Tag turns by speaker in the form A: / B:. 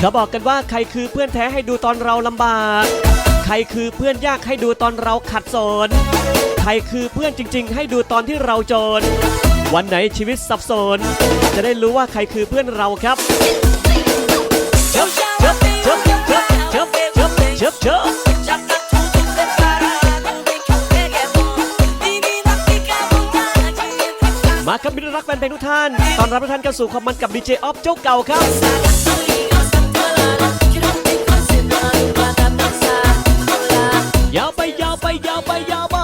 A: เขาบอกกันว่าใครคือเพื่อนแท้ให้ดูตอนเราลำบาก ใครคือเพื่อนยากให้ดูตอนเราขัดสน ใครคือเพื่อนจริง ๆ ให้ดูตอนที่เราจน วันไหนชีวิตสับสน จะได้รู้ว่าใครคือเพื่อนเราครับเชิบเชิบเชิบเชิบเชิบเชิบเชิบเชิบมาครับมิตรรักแฟนเพลงทุกท่าน ตอนรับทุกท่านเข้าสู่ความมันกับดีเจออฟเจ้าเก่าครับ ยาวไปยาวไปยาวไป